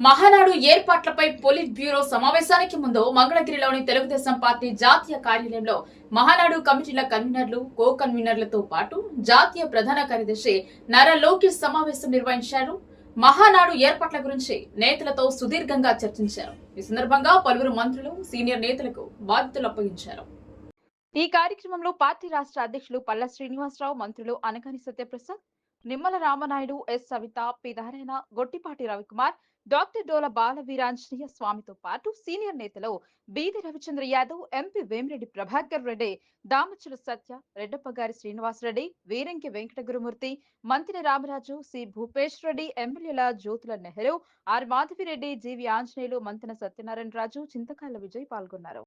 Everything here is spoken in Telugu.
మహానాడు ఏర్పాట్లపై పోలిట్ బ్యూరో సమావేశానికి ముందు మంగళగిరిలోని తెలుగుదేశం పార్టీ జాతీయ కార్యాలయంలో మహానాడు కమిటీల కన్వీనర్లు కో కన్వీనర్లతో పాటు జాతీయ ప్రధాన కార్యదర్శి నర లోకేష్ సమావేశం నిర్వహించారు. మహానాడు ఏర్పాట్ల గురించి నేతలతో సుదీర్ఘంగా చర్చించారు. ఈ సందర్భంగా పలువురు మంత్రులు సీనియర్ నేతలకు బాధ్యతలు అప్పగించారు. ఈ కార్యక్రమంలో పార్టీ రాష్ట్ర అధ్యక్షులు పల్లా శ్రీనివాసరావు మంత్రులు Anagani Satyaprasad Nimmala Ramanaidu S. Savitha P. Narayana Gottipati Ravikumar doctor Dola Bala Veeranjaneya స్వామితో పాటు సీనియర్ నేతలు బీది రవిచంద్ర యాదవ్ ఎంపీ వేమిరెడ్డి ప్రభాకర్ రెడ్డి దామచుల సత్య రెడ్డప్పగారి శ్రీనివాసరెడ్డి వీరంకి వెంకట గురుమూర్తి మంత్రి రామరాజు సి. భూపేష్ రెడ్డి ఎమ్మెల్యేల జ్యోతుల నెహ్రూ ఆర్. మాధవిరెడ్డి జీవి ఆంజనేయులు మంతెన సత్యనారాయణ రాజు చింతకాయల విజయ్ పాల్గొన్నారు.